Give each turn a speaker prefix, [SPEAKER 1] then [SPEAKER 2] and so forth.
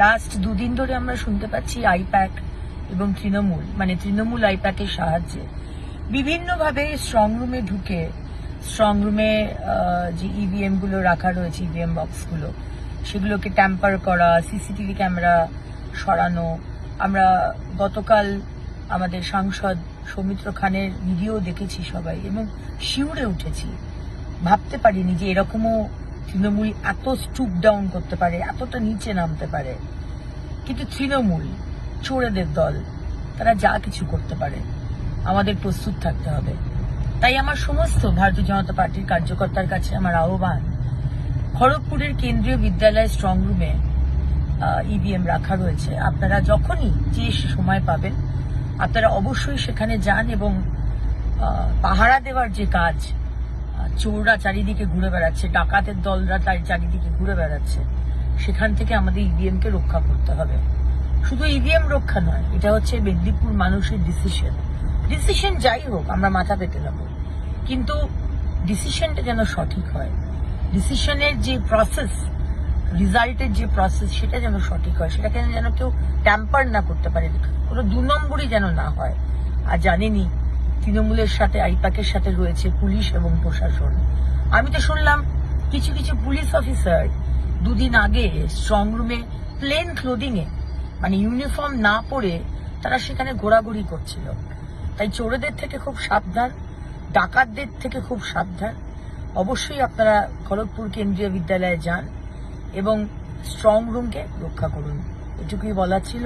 [SPEAKER 1] Last দুদিন ধরে আমরা শুনতে পাচ্ছি আইপ্যাক এবং তৃণমূল মানে তৃণমূল আইপ্যাকের সাহায্যে। বিভিন্নভাবে স্ট্রং রুমে ঢুকে স্ট্রং রুমে যে ইভিএমগুলো রাখা রয়েছে ইভিএম বক্সগুলো সেগুলোকে ট্যাম্পার করা সিসিটিভি ক্যামেরা সরানো। আমরা গতকাল আমাদের সাংসদ সৌমিত্র খানের ভিডিও দেখেছি সবাই এবং শিউরে উঠেছি। ভাবতে পারিনি যে এরকমও তৃণমূল এত স্টুপ ডাউন করতে পারে, এতটা নিচে নামতে পারে। কিন্তু তৃণমূল, চোরেদের দল, তারা যা কিছু করতে পারে, আমাদের প্রস্তুত থাকতে হবে। তাই আমার সমস্ত ভারতীয় জনতা পার্টির কার্যকর্তার কাছে আমার আহ্বান, খড়গপুরের কেন্দ্রীয় বিদ্যালয় স্ট্রং রুমে ইভিএম রাখা রয়েছে। আপনারা যখনই যে সময় পাবেন, আপনারা অবশ্যই সেখানে যান এবং পাহারা দেওয়ার যে কাজ চোররা চারিদিকে ঘুরে বেড়াচ্ছে, ডাকাতের দলরা তার চারিদিকে ঘুরে বেড়াচ্ছে। সেখান থেকে আমাদের ইভিএম কে রক্ষা করতে হবে। শুধু ইভিএম রক্ষা নয়, এটা হচ্ছে মেদিনীপুর মানুষের ডিসিশন ডিসিশন যাই হোক, আমরা মাথা পেতে নেব। কিন্তু ডিসিশনটা যেন সঠিক হয়। ডিসিশনের যে প্রসেস রেজাল্টের যে প্রসেস সেটা যেন সঠিক হয়। সেটাকে যেন কেউ ট্যাম্পার না করতে পারে। কোনো দু নম্বরই যেন না হয়। আর জানেনি তৃণমূলের সাথে, আইপাকের সাথে রয়েছে পুলিশ এবং প্রশাসন। আমি তো শুনলাম কিছু কিছু পুলিশ অফিসার দুদিন আগে স্ট্রং রুমে প্লেন ক্লোদিং এ মানে ইউনিফর্ম না পরে তারা সেখানে ঘোরাঘুরি করছিল। তাই চোরেদের থেকে খুব সাবধান, ডাকাতদের থেকে খুব সাবধান। অবশ্যই আপনারা খড়গপুর কেন্দ্রীয় বিদ্যালয়ে যান এবং স্ট্রং রুমকে রক্ষা করুন। এটুকুই বলা ছিল।